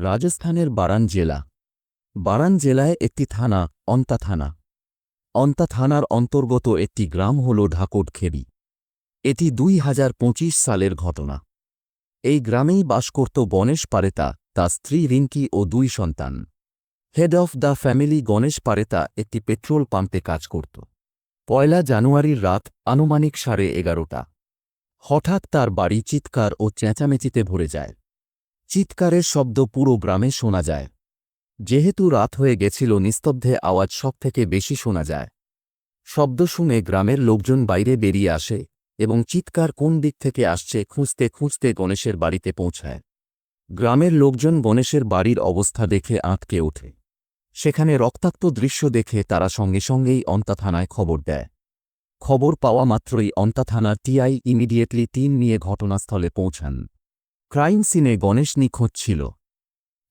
রাজস্থানের বারান জেলা। বারান জেলায় একটি থানা, অন্তা থানা। অন্তা থানার অন্তর্গত একটি গ্রাম হল ঢাকোটখেড়ি এটি দুই হাজার পঁচিশ সালের ঘটনা। এই গ্রামেই বাস করত গণেশ পারেতা, তার স্ত্রী রিঙ্কি ও দুই সন্তান। Head of the family Ganesh Pareta একটি পেট্রোল পাম্পে কাজ করত। পয়লা জানুয়ারির রাত, আনুমানিক সাড়ে এগারোটা। হঠাৎ তার বাড়ি চিৎকার ও চেঁচামেচিতে ভরে যায়। চিৎকারের শব্দ পুরো গ্রামে শোনা যায়। যেহেতু রাত হয়ে গেছিল, নিস্তব্ধে আওয়াজ সব থেকে বেশি শোনা যায়। শব্দ শুনে গ্রামের লোকজন বাইরে বেরিয়ে আসে এবং চিৎকার কোন দিক থেকে আসছে খুঁজতে খুঁজতে গণেশের বাড়িতে পৌঁছায়। গ্রামের লোকজন গণেশের বাড়ির অবস্থা দেখে আঁতকে ওঠে। সেখানে রক্তাক্ত দৃশ্য দেখে তারা সঙ্গে সঙ্গেই অন্তা থানায় খবর দেয়। খবর পাওয়া মাত্রই অন্তা থানার টিআই ইমিডিয়েটলি টিম নিয়ে ঘটনাস্থলে পৌঁছান। ক্রাইম সিনে গণেশ নিখোঁজ ছিল।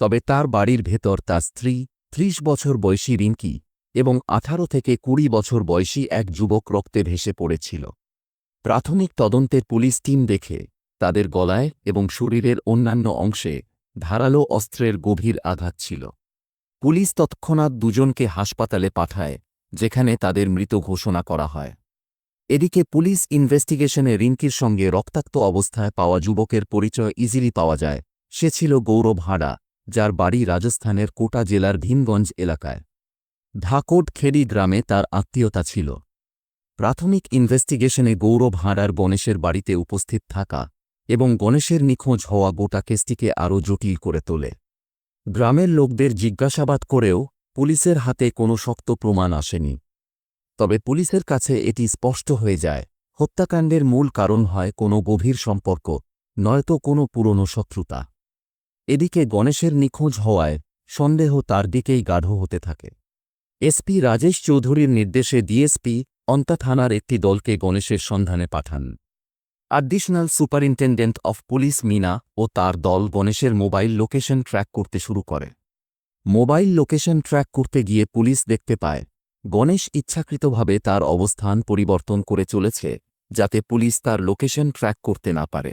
তবে তার বাড়ির ভেতর তার স্ত্রী, ত্রিশ বছর বয়সী রিঙ্কি এবং আঠারো থেকে কুড়ি বছর বয়সী এক যুবক রক্তে ভেসে পড়েছিল। প্রাথমিক তদন্তের পুলিশ টিম দেখে তাদের গলায় এবং শরীরের অন্যান্য অংশে ধারালো অস্ত্রের গভীর আঘাত ছিল। পুলিশ তৎক্ষণাৎ দুজনকে হাসপাতালে পাঠায়, যেখানে তাদের মৃত ঘোষণা করা হয়। এদিকে পুলিশ ইনভেস্টিগেশনে রিঙ্কির সঙ্গে রক্তাক্ত অবস্থায় পাওয়া যুবকের পরিচয় ইজিলি পাওয়া যায়। সে ছিল গৌরব হাঁড়া, যার বাড়ি রাজস্থানের কোটা জেলার ভীমগঞ্জ এলাকায়। ঢাকোট খেড়ি গ্রামে তার আত্মীয়তা ছিল। প্রাথমিক ইনভেস্টিগেশনে গৌরব হাঁড়ার গণেশের বাড়িতে উপস্থিত থাকা এবং গণেশের নিখোঁজ হওয়া গোটা কেসটিকে আরও জটিল করে তোলে। গ্রামের লোকদের জিজ্ঞাসাবাদ করেও পুলিশের হাতে কোনো শক্ত প্রমাণ আসেনি। তবে পুলিশের কাছে এটি স্পষ্ট হয়ে যায়। হত্যাকাণ্ডের মূল কারণ হয় কোনো গভীর সম্পর্ক, নয়তো কোনো পুরনো শত্রুতা। এদিকে গণেশের নিখোঁজ হওয়ায় সন্দেহ তার দিকেই গাঢ় হতে থাকে। এসপি রাজেশ চৌধুরীর নির্দেশে ডিএসপি অন্তা থানার একটি দলকে গণেশের সন্ধানে পাঠান। Additional superintendent of police Meena ও তার দল গণেশের মোবাইল লোকেশন ট্র্যাক করতে শুরু করে। মোবাইল লোকেশন ট্র্যাক করতে গিয়ে পুলিশ দেখতে পায় গণেশ ইচ্ছাকৃতভাবে তার অবস্থান পরিবর্তন করে চলেছে, যাতে পুলিশ তার লোকেশন ট্র্যাক করতে না পারে।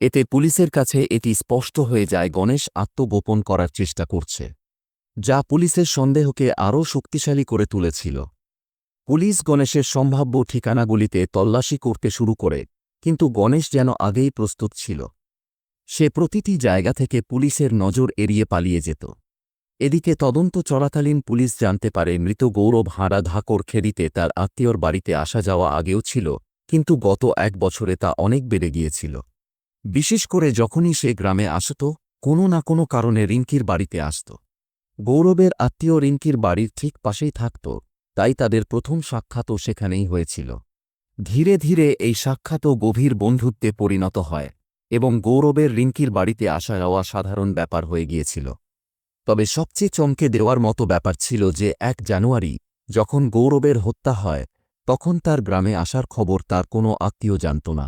এতে পুলিশের কাছে এটি স্পষ্ট হয়ে যায় গণেশ আত্মগোপন করার চেষ্টা করছে, যা পুলিশের সন্দেহকে আরও শক্তিশালী করে তুলেছিল। পুলিশ গণেশের সম্ভাব্য ঠিকানাগুলিতে তল্লাশি করতে শুরু করে, কিন্তু গণেশ যেন আগেই প্রস্তুত ছিল। সে প্রতিটি জায়গা থেকে পুলিশের নজর এড়িয়ে পালিয়ে যেত। এদিকে তদন্ত চলাকালীন পুলিশ জানতে পারে, মৃত গৌরব হাঁড়া ধাকর খেরিতে তার আত্মীয়র বাড়িতে আসা যাওয়া আগেও ছিল, কিন্তু গত এক বছরে তা অনেক বেড়ে গিয়েছিল। বিশেষ করে যখনই সে গ্রামে আসত, কোনো না কোনো কারণে রিঙ্কির বাড়িতে আসত। গৌরবের আত্মীয় রিঙ্কির বাড়ির ঠিক পাশেই থাকত, তাই তাদের প্রথম সাক্ষাৎও সেখানেই হয়েছিল। ধীরে ধীরে এই সাক্ষাৎও গভীর বন্ধুত্বে পরিণত হয়, এবং গৌরবের রিঙ্কির বাড়িতে আসা যাওয়া সাধারণ ব্যাপার হয়ে গিয়েছিল। তবে সবচেয়ে চমকে দেওয়ার মতো ব্যাপার ছিল যে এক জানুয়ারি, যখন গৌরবের হত্যা হয়, তখন তার গ্রামে আসার খবর তার কোনো আত্মীয় জানত না।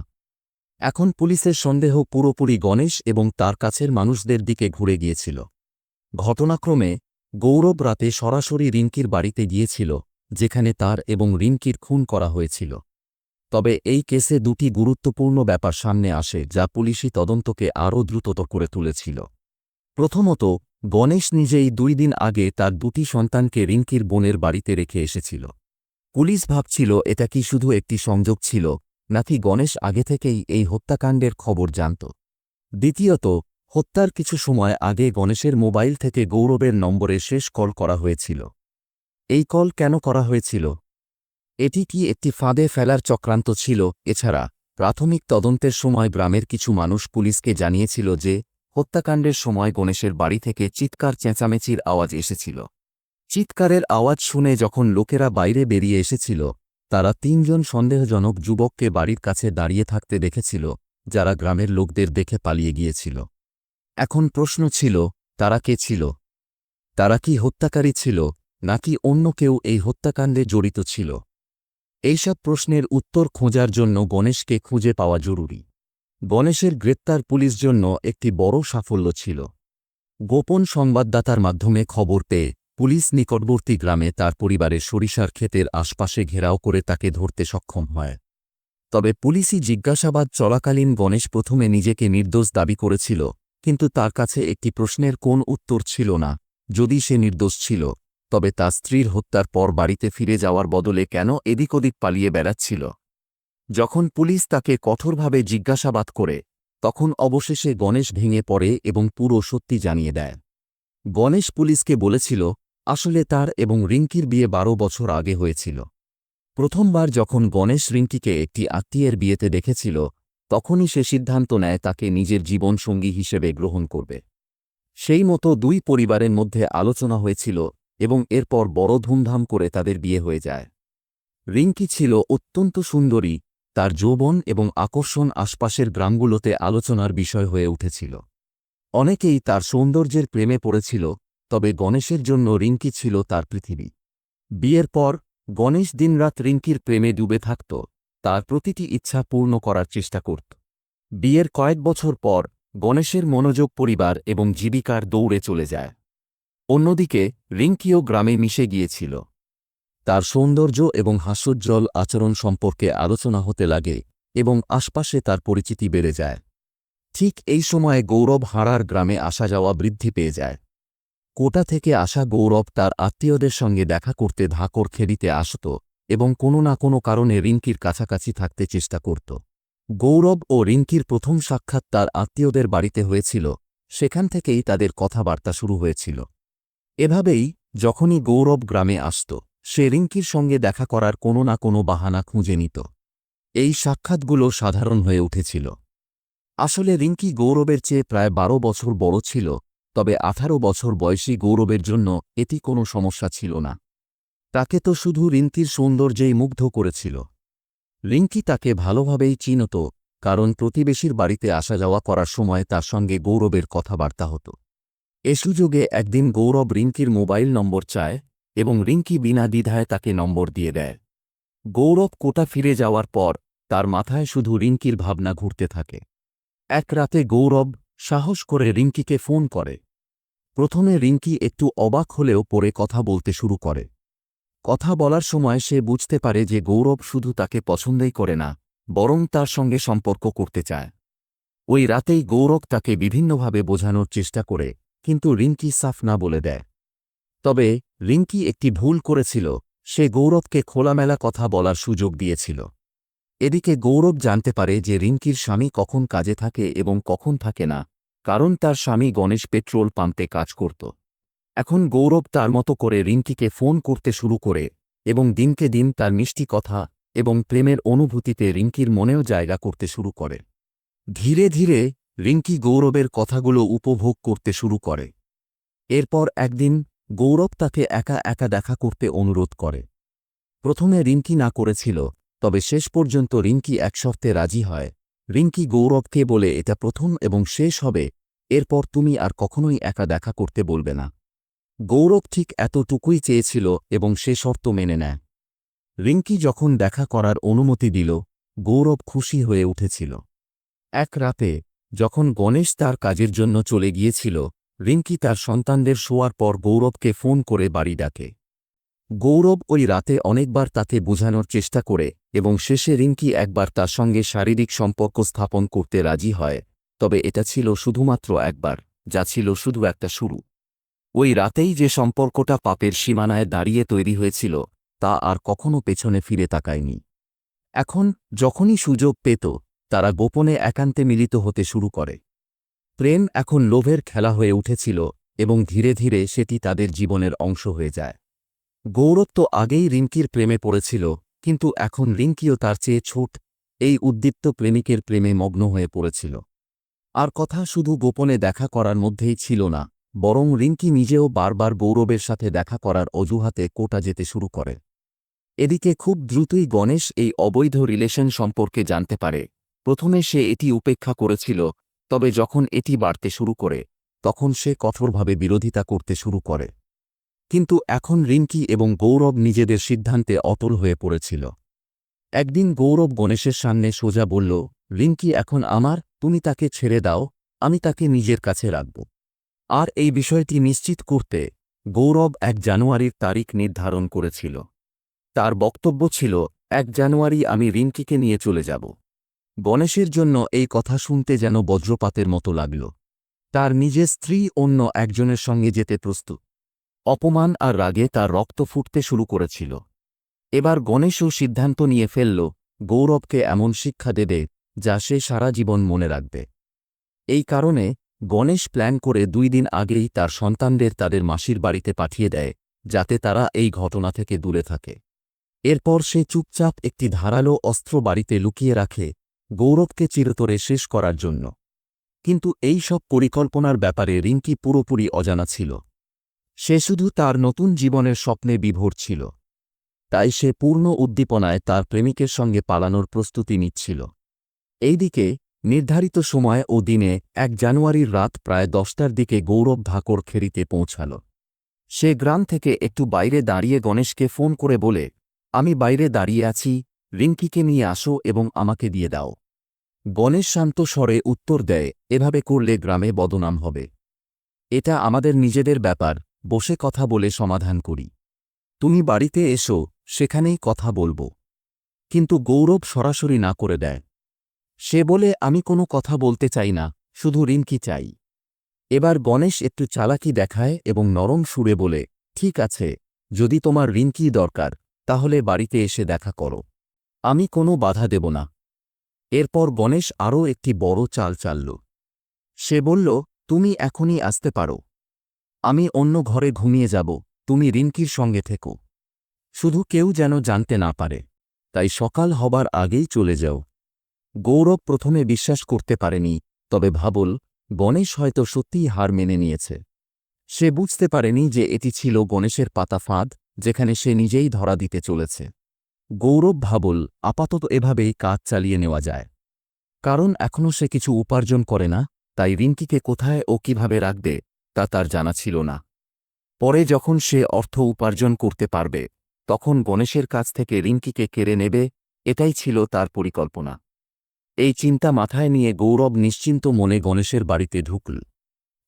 এখন পুলিশের সন্দেহ পুরোপুরি গণেশ এবং তার কাছের মানুষদের দিকে ঘুরে গিয়েছিল। ঘটনাক্রমে, গৌরব রাতে সরাসরি রিঙ্কির বাড়িতে গিয়েছিল, যেখানে তার এবং রিঙ্কির খুন করা হয়েছিল। তবে এই কেসে দুটি গুরুত্বপূর্ণ ব্যাপার সামনে আসে যা পুলিশি তদন্তকে আরও দ্রুততর করে তুলেছিল। প্রথমত গণেশ নিজেই দুই দিন আগে তার দুটি সন্তানকে রিঙ্কির বোনের বাড়িতে রেখে এসেছিল। পুলিশ ভাবছিল, এটা কি শুধু একটি সংযোগ ছিল? নাকি গণেশ আগে থেকেই এই হত্যাকাণ্ডের খবর জানত? দ্বিতীয়ত, হত্যার কিছু সময় আগে গণেশের মোবাইল থেকে গৌরবের নম্বরে শেষ কল করা হয়েছিল। এই কল কেন করা হয়েছিল? এটি কি একটি ফাঁদে ফেলার চক্রান্ত ছিল? এছাড়া, প্রাথমিক তদন্তের সময় গ্রামের কিছু মানুষ পুলিশকে জানিয়েছিল যে হত্যাকাণ্ডের সময় গণেশের বাড়ি থেকে চিৎকার চেঁচামেচির আওয়াজ এসেছিল। চিৎকারের আওয়াজ শুনে যখন লোকেরা বাইরে বেরিয়ে এসেছিল, তারা তিনজন সন্দেহজনক যুবককে বাড়ির কাছে দাঁড়িয়ে থাকতে দেখেছিল, যারা গ্রামের লোকদের দেখে পালিয়ে গিয়েছিল। এখন প্রশ্ন ছিল, তারা কে ছিল? তারা কি হত্যাকারী ছিল, নাকি অন্য কেউ এই হত্যাকাণ্ডে জড়িত ছিল? এইসব প্রশ্নের উত্তর খোঁজার জন্য গণেশকে খুঁজে পাওয়া জরুরি। গণেশের গ্রেপ্তার পুলিশ জন্য একটি বড় সাফল্য ছিল। গোপন সংবাদদাতার মাধ্যমে খবর পেয়ে পুলিশ নিকটবর্তী গ্রামে তার পরিবারের সরিষার ক্ষেতের আশপাশে ঘেরাও করে তাকে ধরতে সক্ষম হয়। তবে পুলিশি জিজ্ঞাসাবাদ চলাকালীন গণেশ প্রথমে নিজেকে নির্দোষ দাবি করেছিল, কিন্তু তার কাছে একটি প্রশ্নের কোন উত্তর ছিল না, যদি সে নির্দোষ ছিল, তবে তার স্ত্রীর হত্যার পর বাড়িতে ফিরে যাওয়ার বদলে কেন এদিক ওদিক পালিয়ে বেড়াচ্ছিল? যখন পুলিশ তাকে কঠোরভাবে জিজ্ঞাসাবাদ করে, তখন অবশেষে গণেশ ভেঙে পড়ে এবং পুরো সত্যি জানিয়ে দেয়। গণেশ পুলিশকে বলেছিল, আসলে তার এবং রিঙ্কির বিয়ে বারো বছর আগে হয়েছিল। প্রথমবার যখন গণেশ রিঙ্কিকে একটি আত্মীয়ের বিয়েতে দেখেছিল, তখনই সে সিদ্ধান্ত নেয় তাকে নিজের জীবনসঙ্গী হিসেবে গ্রহণ করবে। সেই মতো দুই পরিবারের মধ্যে আলোচনা হয়েছিল এবং এরপর বড় ধুমধাম করে তাদের বিয়ে হয়ে যায়। রিঙ্কি ছিল অত্যন্ত সুন্দরী তার যৌবন এবং আকর্ষণ আশপাশের গ্রামগুলোতে আলোচনার বিষয় হয়ে উঠেছিল। অনেকেই তার সৌন্দর্যের প্রেমে পড়েছিল, তবে গণেশের জন্য রিঙ্কি ছিল তার পৃথিবী। বিয়ের পর, গণেশ দিনরাত রিঙ্কির প্রেমে ডুবে থাকত, তার প্রতিটি ইচ্ছা পূর্ণ করার চেষ্টা করত। বিয়ের কয়েক বছর পর, গণেশের মনোযোগ পরিবার এবং জীবিকার দৌড়ে চলে যায়। অন্যদিকে, রিঙ্কিও গ্রামে মিশে গিয়েছিল। তার সৌন্দর্য এবং হাস্যোজ্জ্বল আচরণ সম্পর্কে আলোচনা হতে লাগে এবং আশপাশে তার পরিচিতি বেড়ে যায়। ঠিক এই সময়ে গৌরব হারার গ্রামে আসা যাওয়া বৃদ্ধি পেয়ে যায়। কোটা থেকে আসা গৌরব তার আত্মীয়দের সঙ্গে দেখা করতে ধাকর খেদিতে আসত এবং কোনো না কোনো কারণে রিঙ্কির কাছাকাছি থাকতে চেষ্টা করত। গৌরব ও রিঙ্কির প্রথম সাক্ষাৎ তার আত্মীয়দের বাড়িতে হয়েছিল, সেখান থেকেই তাদের কথাবার্তা শুরু হয়েছিল। এভাবেই যখনই গৌরব গ্রামে আসত সে রিঙ্কির সঙ্গে দেখা করার কোনো না কোনো বাহানা খুঁজে নিত। এই সাক্ষাৎগুলো সাধারণ হয়ে উঠেছিল। আসলে রিঙ্কি গৌরবের চেয়ে প্রায় বারো বছর বড় ছিল, তবে আঠারো বছর বয়সী গৌরবের জন্য এটি কোনো সমস্যা ছিল না। তাকে তো শুধু রিঙ্কির সৌন্দর্যেই মুগ্ধ করেছিল। রিঙ্কি তাকে ভালোভাবেই চিনত, কারণ প্রতিবেশীর বাড়িতে আসা যাওয়া করার সময় তার সঙ্গে গৌরবের কথাবার্তা হতো। এ সুযোগে একদিন গৌরব রিঙ্কির মোবাইল নম্বর চায় এবং রিঙ্কি বিনা দ্বিধায় তাকে নম্বর দিয়ে দেয়। গৌরব কোটা ফিরে যাওয়ার পর, তার মাথায় শুধু রিঙ্কির ভাবনা ঘুরতে থাকে। এক রাতে গৌরব সাহস করে রিঙ্কিকে ফোন করে। প্রথমে রিঙ্কি একটু অবাক হলেও পরে কথা বলতে শুরু করে। কথা বলার সময় সে বুঝতে পারে যে গৌরব শুধু তাকে পছন্দই করে না, বরং তার সঙ্গে সম্পর্ক করতে চায়। ওই রাতেই গৌরব তাকে বিভিন্নভাবে বোঝানোর চেষ্টা করে, কিন্তু রিঙ্কি সাফ না বলে দেয়। তবে রিঙ্কি একটি ভুল করেছিল, সে গৌরবকে খোলামেলা কথা বলার সুযোগ দিয়েছিল। এদিকে গৌরব জানতে পারে যে রিঙ্কির স্বামী কখন কাজে থাকে এবং কখন থাকে না, কারণ তার স্বামী গণেশ পেট্রোল পাম্পে কাজ করত। এখন গৌরব তার মতো করে রিঙ্কিকে ফোন করতে শুরু করে, এবং দিনকে দিন তার মিষ্টি কথা এবং প্রেমের অনুভূতিতে রিঙ্কির মনেও জায়গা করতে শুরু করে। ধীরে ধীরে রিঙ্কি গৌরবের কথাগুলো উপভোগ করতে শুরু করে। এরপর একদিন গৌরব তাকে একা একা দেখা করতে অনুরোধ করে। প্রথমে রিঙ্কি না করেছিল, তবে শেষ পর্যন্ত রিঙ্কি এক শর্তে রাজি হয়। রিঙ্কি গৌরবকে বলে, এটা প্রথম এবং শেষ হবে, এরপর তুমি আর কখনোই একা দেখা করতে বলবে না। গৌরব ঠিক এতটুকুই চেয়েছিল এবং সে শর্ত মেনে নেয়। রিঙ্কি যখন দেখা করার অনুমতি দিল, গৌরব খুশি হয়ে উঠেছিল। এক রাতে, যখন গণেশ তার কাজের জন্য চলে গিয়েছিল রিঙ্কি তার সন্তানদের শোয়ার পর গৌরবকে ফোন করে বাড়ি ডাকে। গৌরব ওই রাতে অনেকবার তাকে বোঝানোর চেষ্টা করে এবং শেষে রিঙ্কি একবার তার সঙ্গে শারীরিক সম্পর্ক স্থাপন করতে রাজি হয়, তবে এটা ছিল শুধুমাত্র একবার, যা ছিল শুধু একটা শুরু। ওই রাতেই যে সম্পর্কটা পাপের সীমানায় দাঁড়িয়ে তৈরি হয়েছিল, তা আর কখনো পেছনে ফিরে তাকায়নি। এখন যখনই সুযোগ পেত, তারা গোপনে একান্তে মিলিত হতে শুরু করে। প্রেম এখন লোভের খেলা হয়ে উঠেছিল এবং ধীরে ধীরে সেটি তাদের জীবনের অংশ হয়ে যায়। গৌরব তো আগেই রিঙ্কির প্রেমে পড়েছিল, কিন্তু এখন রিঙ্কিও তার চেয়ে ছোট, এই উদ্দীপ্ত প্রেমিকের প্রেমে মগ্ন হয়ে পড়েছিল। আর কথা শুধু গোপনে দেখা করার মধ্যেই ছিল না, বরং রিঙ্কি নিজেও বারবার গৌরবের সাথে দেখা করার অজুহাতে কোটা যেতে শুরু করে। এদিকে খুব দ্রুতই গণেশ এই অবৈধ রিলেশন সম্পর্কে জানতে পারে। প্রথমে সে এটি উপেক্ষা করেছিল তবে যখন এটি বাড়তে শুরু করে, তখন সে কঠোরভাবে বিরোধিতা করতে শুরু করে। কিন্তু এখন রিঙ্কি এবং গৌরব নিজেদের সিদ্ধান্তে অটল হয়ে পড়েছিল। একদিন গৌরব গণেশের সামনে সোজা বলল রিঙ্কি এখন আমার, তুমি তাকে ছেড়ে দাও, আমি তাকে নিজের কাছে রাখব। আর এই বিষয়টি নিশ্চিত করতে গৌরব এক জানুয়ারির তারিখ নির্ধারণ করেছিল। তার বক্তব্য ছিল, এক জানুয়ারি আমি রিঙ্কিকে নিয়ে চলে যাব। গণেশের জন্য এই কথা শুনতে যেন বজ্রপাতের মতো লাগল। তার নিজের স্ত্রী অন্য একজনের সঙ্গে যেতে প্রস্তুত। অপমান আর রাগে তার রক্ত ফুটতে শুরু করেছিল। এবার গণেশও সিদ্ধান্ত নিয়ে ফেলল, গৌরবকে এমন শিক্ষা দেবে, যা সে সারা জীবন মনে রাখবে। এই কারণে গণেশ প্ল্যান করে দুই দিন আগেই তার সন্তানদের তাদের মাসির বাড়িতে পাঠিয়ে দেয়, যাতে তারা এই ঘটনা থেকে দূরে থাকে। এরপর সে চুপচাপ একটি ধারালো অস্ত্র বাড়িতে লুকিয়ে রাখে গৌরবকে চিরতরে শেষ করার জন্য। কিন্তু এই সব পরিকল্পনার ব্যাপারে রিঙ্কি পুরোপুরি অজানা ছিল। সে শুধু তার নতুন জীবনের স্বপ্নে বিভোর ছিল। তাই সে পূর্ণ উদ্দীপনায় তার প্রেমিকের সঙ্গে পালানোর প্রস্তুতি নিচ্ছিল। এইদিকে, নির্ধারিত সময় ও দিনে এক জানুয়ারির রাত প্রায় দশটার দিকে গৌরব ধাকর খেরিতে পৌঁছাল। সে গ্রাম থেকে একটু বাইরে দাঁড়িয়ে গণেশকে ফোন করে বলে, আমি বাইরে দাঁড়িয়ে আছি, রিঙ্কিকে নিয়ে আসো এবং আমাকে দিয়ে দাও। গণেশ শান্ত স্বরে উত্তর দেয়, এভাবে করলে গ্রামে বদনাম হবে। এটা আমাদের নিজেদের ব্যাপার, বসে কথা বলে সমাধান করি। তুমি বাড়িতে এসো, সেখানেই কথা বলব। কিন্তু গৌরব সরাসরি না করে দেয়। সে বলে, আমি কোনো কথা বলতে চাই না, শুধু রিঙ্কি চাই। এবার গণেশ একটু চালাকি দেখায় এবং নরম সুরে বলে, ঠিক আছে, যদি তোমার রিঙ্কি দরকার, তাহলে বাড়িতে এসে দেখা করো। আমি কোনো বাধা দেব না। এরপর গণেশ আরও একটি বড় চাল চালল। সে বলল, তুমি এখনই আসতে পারো। আমি অন্য ঘরে ঘুমিয়ে যাব। তুমি রিঙ্কির সঙ্গে থেকো। শুধু কেউ যেন জানতে না পারে। তাই সকাল হবার আগেই চলে যাও। গৌরব প্রথমে বিশ্বাস করতে পারেনি, তবে ভাবল, গণেশ হয়তো সত্যিই হার মেনে নিয়েছে। সে বুঝতে পারেনি যে এটি ছিল গণেশের পাতা ফাঁদ, যেখানে সে নিজেই ধরা দিতে চলেছে। গৌরব ভাবল, আপাতত এভাবেই কাজ চালিয়ে নেওয়া যায়। কারণ এখনও সে কিছু উপার্জন করে না, তাই রিঙ্কিকে কোথায় ও কীভাবে রাখবে, তা তার জানা ছিল না। পরে যখন সে অর্থ উপার্জন করতে পারবে, তখন গণেশের কাছ থেকে রিঙ্কিকে কেড়ে নেবে, এটাই ছিল তার পরিকল্পনা। এই চিন্তা মাথায় নিয়ে গৌরব নিশ্চিন্ত মনে গণেশের বাড়িতে ঢুকল।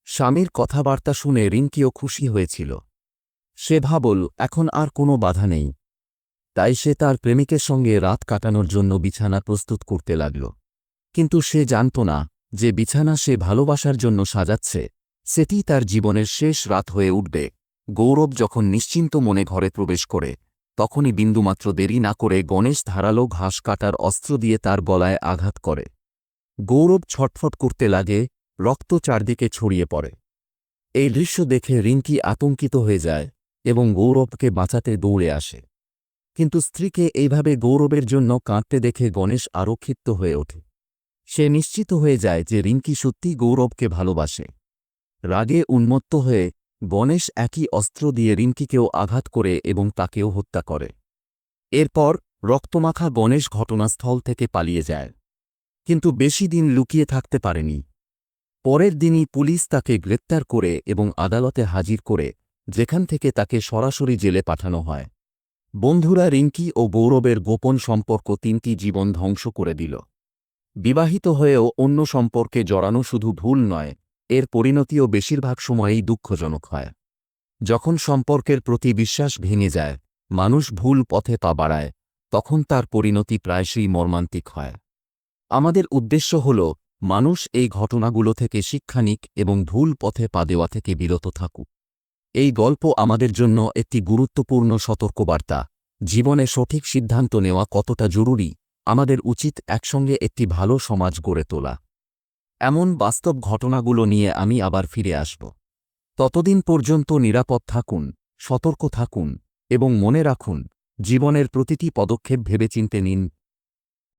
স্বামীর কথাবার্তা শুনে রিঙ্কিও খুশি হয়েছিল। সে ভাবল, এখন আর কোনো বাধা নেই। তাই সে তার প্রেমিকের সঙ্গে রাত কাটানোর জন্য বিছানা প্রস্তুত করতে লাগল। কিন্তু সে জানত না যে বিছানা সে ভালোবাসার জন্য সাজাচ্ছে, সেটি তার জীবনের শেষ রাত হয়ে উঠবে। গৌরব যখন নিশ্চিন্ত মনে ঘরে প্রবেশ করে, তখনই বিন্দুমাত্র দেরি না করে গণেশ ধারালো ঘাস কাটার অস্ত্র দিয়ে তার গলায় আঘাত করে। গৌরব ছটফট করতে লাগে, রক্ত চারদিকে ছড়িয়ে পড়ে। এই দৃশ্য দেখে রিঙ্কি আতঙ্কিত হয়ে যায় এবং গৌরবকে বাঁচাতে দৌড়ে আসে। কিন্তু স্ত্রীকে এইভাবে গৌরবের জন্য কাঁদতে দেখে গণেশ আরও ক্ষিপ্ত হয়ে ওঠে। সে নিশ্চিত হয়ে যায় যে রিঙ্কি সত্যি গৌরবকে ভালোবাসে। রাগে উন্মত্ত হয়ে গণেশ একই অস্ত্র দিয়ে রিঙ্কিকেও আঘাত করে এবং তাকেও হত্যা করে। এরপর রক্তমাখা গণেশ ঘটনাস্থল থেকে পালিয়ে যায়। কিন্তু বেশি দিন লুকিয়ে থাকতে পারেনি। পরের দিনই পুলিশ তাকে গ্রেপ্তার করে এবং আদালতে হাজির করে, যেখান থেকে তাকে সরাসরি জেলে পাঠানো হয়। বন্ধুরা রিঙ্কি ও গৌরবের গোপন সম্পর্ক তিনটি জীবন ধ্বংস করে দিল। বিবাহিত হয়েও অন্য সম্পর্কে জড়ানো শুধু ভুল নয়, এর পরিণতিও বেশিরভাগ সময়েই দুঃখজনক হয়। যখন সম্পর্কের প্রতি বিশ্বাস ভেঙে যায়, মানুষ ভুল পথে পা বাড়ায়, তখন তার পরিণতি প্রায়শই মর্মান্তিক হয়। আমাদের উদ্দেশ্য হল, মানুষ এই ঘটনাগুলো থেকে শিক্ষা নিক এবং ভুল পথে পা দেওয়া থেকে বিরত থাকুক। এই গল্প আমাদের জন্য একটি গুরুত্বপূর্ণ সতর্কবার্তা। জীবনে সঠিক সিদ্ধান্ত নেওয়া কতটা জরুরি, আমাদের উচিত একসঙ্গে একটি ভালো সমাজ গড়ে তোলা। এমন বাস্তব ঘটনাগুলো নিয়ে আমি আবার ফিরে আসব। ততদিন পর্যন্ত নিরাপদ থাকুন, সতর্ক থাকুন এবং মনে রাখুন, জীবনের প্রতিটি পদক্ষেপ ভেবেচিন্তে নিন।